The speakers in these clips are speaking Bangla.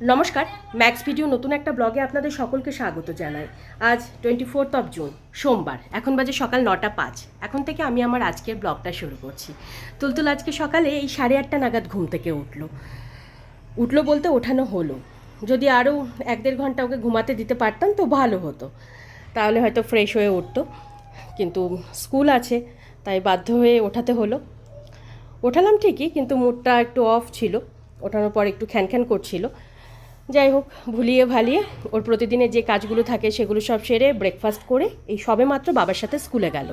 নমস্কার ম্যাক্স ভিডিও নতুন একটা ব্লগে আপনাদের সকলকে স্বাগত জানাই। আজ টোয়েন্টি ফোর্থ অফ জুন সোমবার, এখন বাজে সকাল নটা পাঁচ। এখন থেকে আমি আমার আজকের ব্লগটা শুরু করছি। তুলতুল আজকে সকালে এই সাড়ে আটটা নাগাদ ঘুম থেকে উঠল। উঠল বলতে ওঠানো হলো। যদি আরও এক দেড় ঘণ্টা ওকে ঘুমাতে দিতে পারতাম তো ভালো হতো। তাহলে হয়তো ফ্রেশ হয়ে উঠতো। কিন্তু স্কুল আছে, তাই বাধ্য হয়ে ওঠাতে হলো। ওঠালাম ঠিকই, কিন্তু মুডটা একটু অফ ছিল। ওঠানোর পর একটু খ্যানখ্যান করছিল। যাই হোক, ভুলিয়ে ভালিয়ে ওর প্রতিদিনের যে কাজগুলো থাকে সেগুলো সব সেরে ব্রেকফাস্ট করে এই সবে মাত্র বাবার সাথে স্কুলে গেল।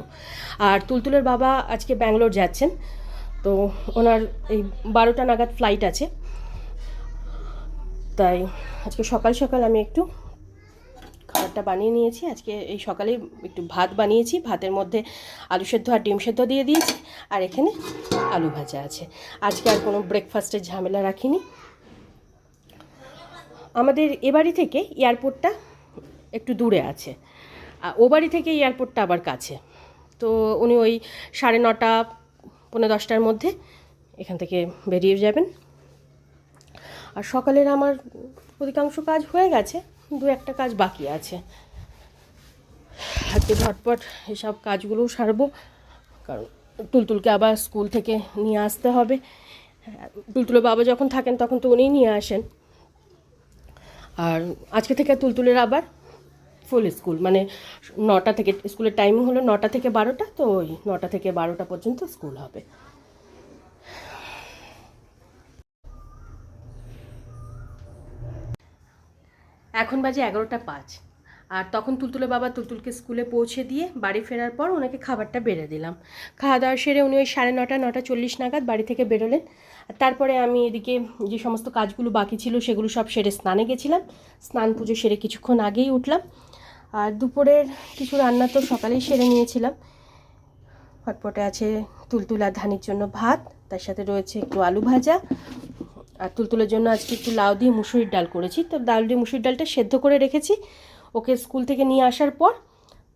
আর তুলতুলের বাবা আজকে ব্যাঙ্গালোর যাচ্ছেন, তো ওনার এই বারোটা নাগাদ ফ্লাইট আছে। তাই আজকে সকাল সকাল আমি একটু খাবারটা বানিয়ে নিয়েছি, আজকে এই সকালে একটু ভাত বানিয়েছি, ভাতের মধ্যে আলু সেদ্ধ আর ডিম সেদ্ধ দিয়ে দিয়েছি, আর এখানে আলু ভাজা আছে। আজকে আর কোনো ব্রেকফাস্টের ঝামেলা রাখিনি। আমাদের এ বাড়ি থেকে এয়ারপোর্টটা একটু দূরে আছে। ও বাড়ি থেকে এয়ারপোর্টটা আবার কাছে। তো উনি ওই সাড়ে নটা পনেরো দশটার মধ্যে এখান থেকে বেরিয়ে যাবেন। আর সকালের আমার অধিকাংশ কাজ হয়ে গেছে, দু একটা কাজ বাকি আছে। আজকে ঝটপট এসব কাজগুলো সারবো, কারণ তুলতুলকে আবার স্কুল থেকে নিয়ে আসতে হবে। তুলতুলের বাবা যখন থাকেন তখন তো উনিই নিয়ে আসেন। আর আজকে থেকে তুলতুলের আবার ফুল স্কুল মানে নটা থেকে স্কুলের টাইমিং হলো নটা থেকে বারোটা, তো ওই নটা থেকে বারোটা পর্যন্ত স্কুল হবে। এখন বাজে এগারোটা পাঁচ। আর তখন তুলতুলে বাবা তুলতুলকে স্কুলে পৌঁছে দিয়ে বাড়ি ফেরার পর ওনাকে খাবারটা বেড়ে দিলাম। খাওয়া দাওয়া সেরে উনি ওই সাড়ে নটা নটা চল্লিশ নাগাদ বাড়ি থেকে বেরোলেন। আর তারপরে আমি এদিকে যে সমস্ত কাজগুলো বাকি ছিল সেগুলো সব সেরে স্নানে গেছিলাম। স্নান পুজো সেরে কিছুক্ষণ আগেই উঠলাম। আর দুপুরের কিছু রান্না তো সকালেই সেরে নিয়েছিলাম। হটপটে আছে তুলতুল ধানির জন্য ভাত, তার সাথে রয়েছে একটু আলু ভাজা। আর তুলতুলের জন্য আজকে একটু লাউ দিয়ে মুসুরির ডাল করেছি। তো ডাল দিয়ে মুসুরির ডালটা সেদ্ধ করে রেখেছি। ওকে স্কুল থেকে নিয়ে আসার পর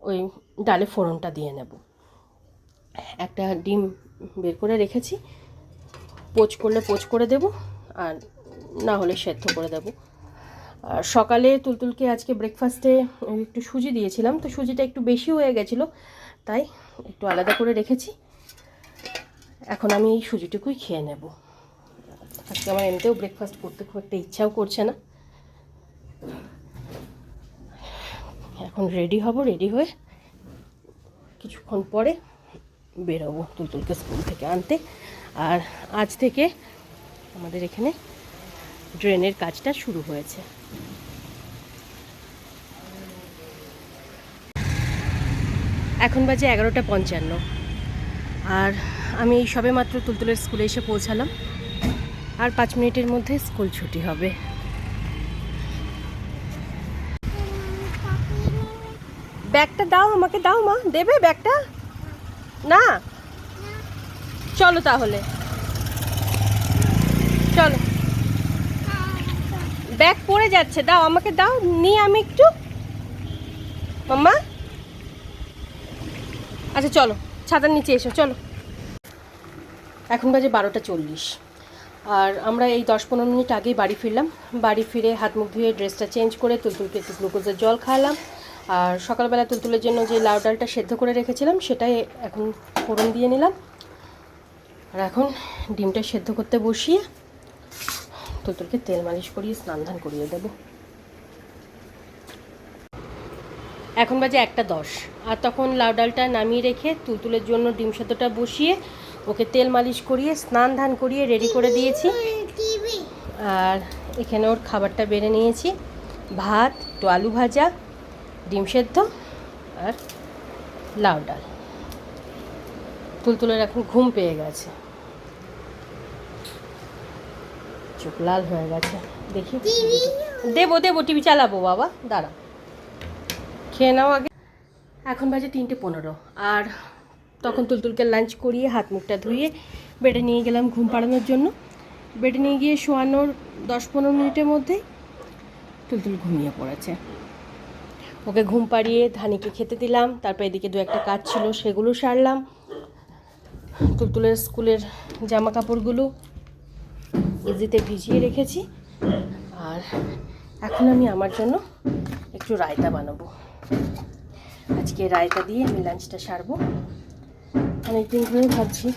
ওই ডালে ফোড়নটা দিয়ে নেব। একটা ডিম বের করে রেখেছি। পোচ করলে পোচ করে দেব আর না হলে সেদ্ধ করে দেব। আর সকালে তুলতুলকে আজকে ব্রেকফাস্টে একটু সুজি দিয়েছিলাম, তো সুজিটা একটু বেশি হয়ে গেছিল, তাই একটু আলাদা করে রেখেছি। এখন আমি এই সুজিটুকুই খেয়ে নেব। আজকে আমার এমনিতেও ব্রেকফাস্ট করতে খুব একটা ইচ্ছাও করছে না। এখন রেডি হব রেডি হয়ে কিছুক্ষণ পরে বেরোবো তুলতুলকে স্কুল থেকে আনতে। আর আজ থেকে আমাদের এখানে ড্রেনের কাজটা শুরু হয়েছে। এখন বাজে এগারোটা পঞ্চান্ন। আর আমি সবে মাত্র তুলতুলের স্কুলে এসে পৌঁছালাম। আর পাঁচ মিনিটের মধ্যে স্কুল ছুটি হবে। ব্যাগটা দাও আমাকে, দাও মা, দেবে ব্যাগটা? না? চলো তাহলে। চলো। ব্যাগ পড়ে যাচ্ছে, দাও আমাকে, দাও, নিয়ে আমি একটু। মাম্মা? আচ্ছা চলো ছাতার নিচে এসো, চলো। এখন বাজে বারোটা চল্লিশ। আর আমরা এই দশ পনেরো মিনিট আগেই বাড়ি ফিরলাম। বাড়ি ফিরে হাত মুখ ধুয়ে ড্রেসটা চেঞ্জ করে, তুলতুলকে একটু গ্লুকোজের জল খাওয়ালাম। আর সকালবেলা তুলতুলের জন্য যে লাউ ডালটা সেদ্ধ করে রেখেছিলাম, সেটাই এখন ফোড়ন দিয়ে নিলাম। আর এখন ডিমটা সেদ্ধ করতে বসিয়ে তুলতুলকে তেল মালিশ করিয়ে স্নান ধান করিয়ে দেবো। এখন বাজে একটা দশ। আর তখন লাউ ডালটা নামিয়ে রেখে তুলতুলের জন্য ডিম সেদ্ধটা বসিয়ে ওকে তেল মালিশ করিয়ে স্নান ধান করিয়ে রেডি করে দিয়েছি। আর এখানে ওর খাবারটা বেড়ে নিয়েছি। ভাত, একটু আলু ভাজা ডিম সেদ্ধ আর লাউ ডাল। তুলতুলের এখন ঘুম পেয়ে গেছে। চোখ লাল হয়ে গেছে। দেখি। দেবো দেবো, টিভি চালাবো, বাবা দাঁড়া খেয়ে নাও আগে। এখন বাজে তিনটে পনেরো আর তখন তুলতুলকে লাঞ্চ করিয়ে হাত মুখটা ধুয়ে বেডে নিয়ে গেলাম ঘুম পাড়ানোর জন্য। বেডে নিয়ে গিয়ে শোয়ানোর দশ পনেরো মিনিটের মধ্যেই তুলতুল ঘুমিয়ে পড়েছে। ওকে ঘুম পাড়িয়ে ধানিকে খেতে দিলাম, তারপর এদিকে দু একটা কাজ ছিল, সেগুলো সারলাম। তুলতুলের স্কুলের জামা কাপড়গুলো ইজিতে ভিজিয়ে রেখেছি। আর এখন আমি আমার জন্য একটু রায়তা বানাবো। আজকে রায়তা দিয়ে আমি লাঞ্চটা সারবো। অনেকদিন ধরে ভাবছি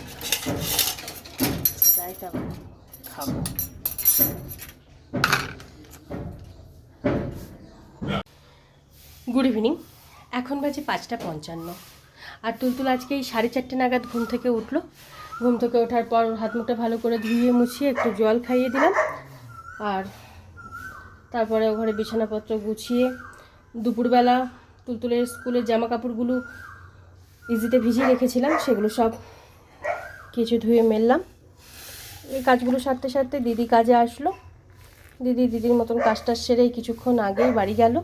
রায়তা খাব। গুড ইভিনিং এখন বাজে পাঁচটা পঞ্চান্ন। আর তুলতুল আজকে এই সাড়ে চারটে নাগাদ ঘুম থেকে উঠল। ঘুম থেকে ওঠার পর হাত মুখটা ভালো করে ধুয়ে মুছিয়ে একটু জল খাইয়ে দিলাম। আর তারপরে ঘরে বিছানাপত্র গুছিয়ে দুপুরবেলা তুলতুলের স্কুলের জামা কাপড়গুলো ইজিতে ভিজিয়ে রেখেছিলাম, সেগুলো সব কিছু ধুয়ে মেললাম। এই কাজগুলো সারতে সারতে দিদি কাজে আসলো। দিদি দিদির মতন কাজটা সেরেই কিছুক্ষণ আগেই বাড়ি গেল।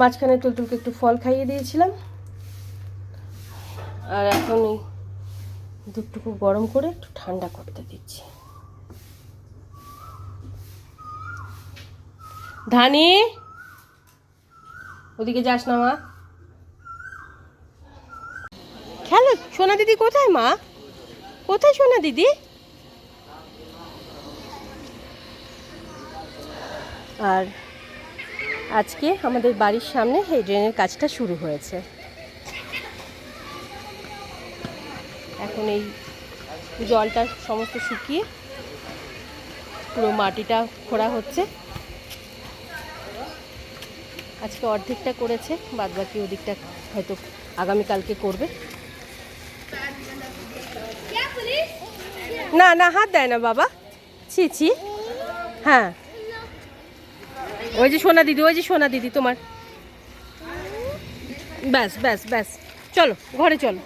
মাঝখানে তুলতুলকে একটু ফল খাইয়ে দিয়েছিলাম। আর এখন এই দুধটুকু গরম করে একটু ঠান্ডা করতে দিচ্ছি। ধানি! ওদিকে যাস না মা। খেলো, সোনা দিদি কোথায় মা? কোথায় সোনা দিদি? আর আজকে আমাদের বাড়ির সামনে এই ড্রেনের কাজটা শুরু হয়েছে। এখন এই জলটা সমস্ত শুকিয়ে পুরো মাটিটা খোঁড়া হচ্ছে। আজকে অর্ধেকটা করেছে বাদ বাকি ওদিকটা হয়তো আগামীকালকে করবে। না না হাত দেয় না বাবা। ছি ছি। হ্যাঁ। ওই যে সোনা দিদি, ওই যে সোনা দিদি তোমার। ব্যাস ব্যাস ব্যাস। চলো, ঘরে চলো।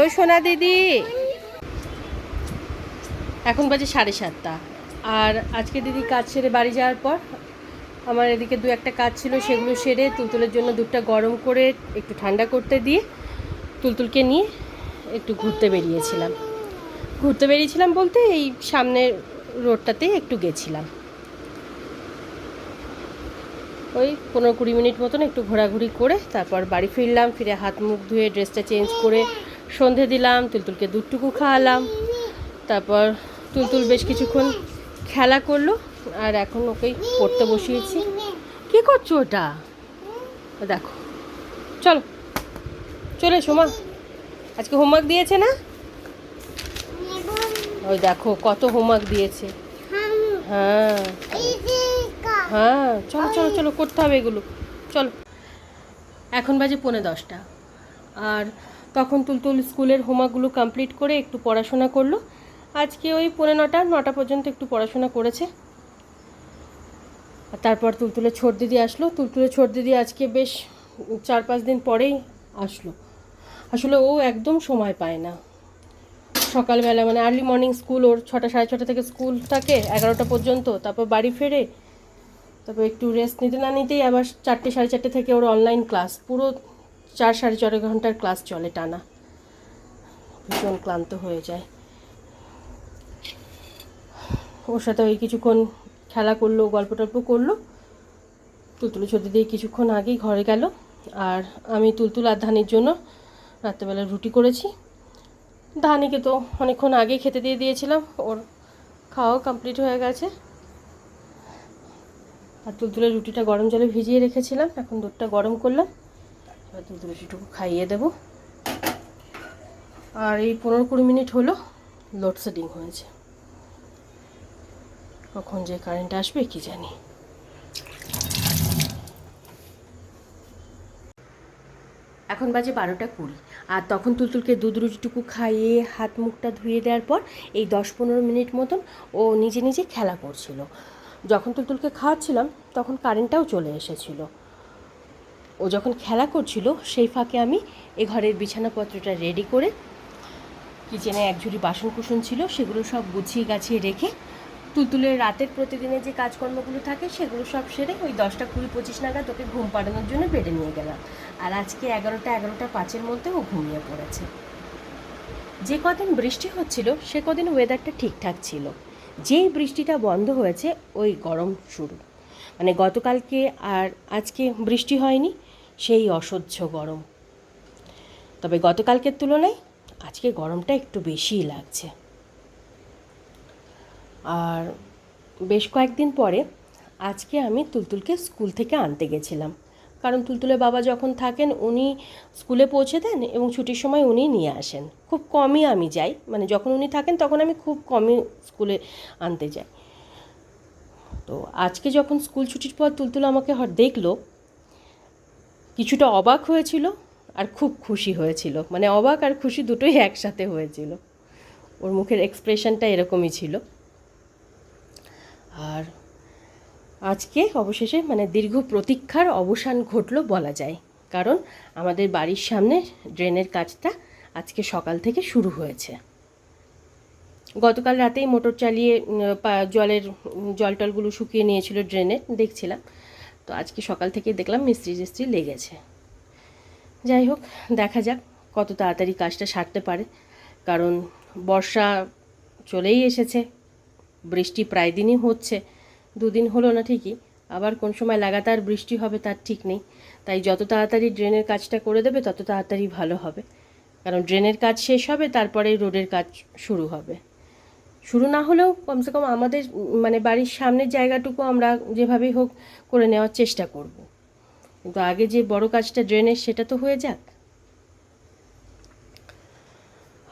ওই সোনা দিদি। এখন বাজে সাড়ে সাতটা। আর আজকে দিদি কাজ সেরে বাড়ি যাওয়ার পর আমার এদিকে দু একটা কাজ ছিল, সেগুলো সেরে তুলতুলের জন্য দুধটা গরম করে একটু ঠান্ডা করতে দিয়ে তুলতুলকে নিয়ে একটু ঘুরতে বেরিয়েছিলাম। ঘুরতে বেরিয়েছিলাম বলতে এই সামনের রোডটাতে একটু গেছিলাম। ওই পনেরো কুড়ি মিনিট মতন একটু ঘোরাঘুরি করে তারপর বাড়ি ফিরলাম, ফিরে হাত মুখ ধুয়ে ড্রেসটা চেঞ্জ করে সন্ধে দিলাম, তুলতুলকে দুধটুকু খাওয়ালাম, তারপর তুলতুল বেশ কিছুক্ষণ খেলা করল আর এখন ওকেই পড়তে বসিয়েছি। কি করছ ওটা? দেখো, চলো, চলে এসো মা। আজকে হোমওয়ার্ক দিয়েছে না? ওই দেখো কত হোমওয়ার্ক দিয়েছে। হ্যাঁ। হ্যাঁ চলো চলো চলো, করতে হবে এগুলো। চলো। এখন বাজে পৌনে দশটা। আর তখন তুলতুল স্কুলের হোমওয়ার্কগুলো কমপ্লিট করে একটু পড়াশোনা করল। আজকে ওই পৌনে নটা নটা পর্যন্ত একটু পড়াশোনা করেছে। আর তারপর তুলতুলে ছোট দিদি আসলো। তুলতুলে ছোট দিদি আজকে বেশ চার, পাঁচ দিন পরেই আসলো। আসলে ও একদম সময় পায় না। সকালবেলা মানে আর্লি মর্নিং স্কুল ওর ছটা, সাড়ে ছটা থেকে স্কুল থাকে, এগারোটা পর্যন্ত। তারপর বাড়ি ফেরে তারপর একটু রেস্ট নিতে না নিতেই আবার চারটে, সাড়ে চারটে থেকে ওর অনলাইন ক্লাস পুরো চার, সাড়ে চার ঘণ্টার ক্লাস চলে টানা। ভীষণ ক্লান্ত হয়ে যায়। ওর সাথে ওই কিছুক্ষণ খেলা করল, গল্প টল্প করল। তুলতুলে ছুটি দিয়ে কিছুক্ষণ আগেই ঘরে গেল। আর আমি তুলতুল আর ধানির জন্য রাত্রেবেলা রুটি করেছি। ধানিকে তো অনেকক্ষণ আগেই খেতে দিয়ে দিয়েছিলাম। ওর খাওয়াও কমপ্লিট হয়ে গেছে। আর তুলতুলে রুটিটা গরম জলে ভিজিয়ে রেখেছিলাম, এখন দুধটা গরম করলাম। এবার তুলতুলে রুটিটুকু খাইয়ে দেবো। আর এই পনেরো কুড়ি মিনিট হলো লোডশেডিং হয়েছে। কখন যে কারেন্ট আসবে কি জানি। এখন বাজে বারোটা কুড়ি, আর তখন তুলতুলকে দুধ রুটিটুকু খাইয়ে হাত মুখটা ধুয়ে দেওয়ার পর এই দশ পনেরো মিনিট মতন ও নিজে নিজে খেলা করছিল। যখন তুলতুলকে খাওয়াচ্ছিলাম, তখন কারেন্টটাও চলে এসেছিল। ও যখন খেলা করছিল, সেই ফাঁকে আমি এ ঘরের বিছানাপত্রটা রেডি করে কিচেনে এক ঝুড়ি বাসন কুসন ছিল, সেগুলো সব গুছিয়ে গাছিয়ে রেখে তুলতুলের রাতের প্রতিদিনের যে কাজকর্মগুলো থাকে, সেগুলো সব সেরে ওই দশটা কুড়ি পঁচিশ নাগাদ ওকে ঘুম পাড়ানোর জন্য বেডে নিয়ে গেলাম। আর আজকে এগারোটা এগারোটা পাঁচের মধ্যে ও ঘুমিয়ে পড়েছে। যে কদিন বৃষ্টি হচ্ছিল, সে কদিন ওয়েদারটা ঠিকঠাক ছিল। যেই বৃষ্টিটা বন্ধ হয়েছে, ওই গরম শুরু। মানে গতকালকে আর আজকে বৃষ্টি হয়নি, সেই অসহ্য গরম। তবে গতকালকের তুলনায় আজকে গরমটা একটু বেশিই লাগছে। আর বেশ কয়েকদিন পরে আজকে আমি তুলতুলকে স্কুল থেকে আনতে গেছিলাম। কারণ তুলতুলের বাবা যখন থাকেন, উনি স্কুলে পৌঁছে দেন এবং ছুটির সময় উনি নিয়ে আসেন। খুব কমই আমি যাই মানে যখন উনি থাকেন তখন আমি খুব কমই স্কুলে আনতে যাই। তো আজকে যখন স্কুল ছুটির পর তুলতুল আমাকে দেখল, কিছুটা অবাক হয়েছিল আর খুব খুশি হয়েছিল। মানে অবাক আর খুশি দুটোই একসাথে হয়েছিল। ওর মুখের এক্সপ্রেশনটা এরকমই ছিল। আর আজকে অবশেষে মানে দীর্ঘ প্রতীক্ষার অবসান ঘটলো বলা যায়। কারণ আমাদের বাড়ির সামনে ড্রেনের কাজটা আজকে সকাল থেকে শুরু হয়েছে। গতকাল রাতেই মোটর চালিয়ে জলের উম, জল টলগুলো শুকিয়ে নিয়েছিল ড্রেনে দেখছিলাম। তো আজকে সকাল থেকে দেখলাম মিস্ত্রি টিস্ত্রি লেগেছে। যাই হোক দেখা যাক কত তাড়াতাড়ি কাজটা সারতে পারে। কারণ বর্ষা চলেই এসেছে বৃষ্টি প্রায় দিনই হচ্ছে। দুদিন হলো না ঠিকই। আবার কোন সময় লাগাতার বৃষ্টি হবে তার ঠিক নেই। তাই যত তাড়াতাড়ি ড্রেনের কাজটা করে দেবে, তত তাড়াতাড়ি ভালো হবে। কারণ ড্রেনের কাজ শেষ হবে তারপরে রোডের কাজ শুরু হবে। শুরু না হলেও কমসে কম আমাদের মানে বাড়ির সামনের জায়গাটুকু আমরা যেভাবেই হোক করে নেওয়ার চেষ্টা করব। কিন্তু আগে যে বড় কাজটা ড্রেনের, সেটা তো হয়ে যাক।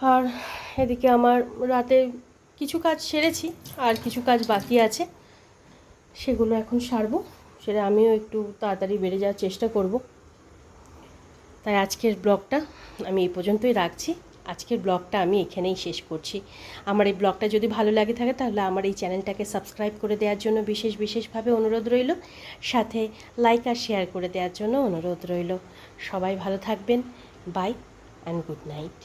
আর এদিকে আমার রাতে কিছু কাজ সেরেছি, আর কিছু কাজ বাকি আছে। সেগুলো এখন সারবো, সেটা আমিও একটু তাড়াতাড়ি বেড়ে যাওয়ার চেষ্টা করব। তাই আজকের ব্লগটা আমি এই পর্যন্তই রাখছি। আজকের ব্লগটা আমি এখানেই শেষ করছি। আমার এই ব্লগটা যদি ভালো লাগে থাকে তাহলে আমার এই চ্যানেলটাকে সাবস্ক্রাইব করে দেওয়ার জন্য বিশেষ বিশেষভাবে অনুরোধ রইল। সাথে লাইক আর শেয়ার করে দেওয়ার জন্য অনুরোধ রইল। সবাই ভালো থাকবেন। By and good night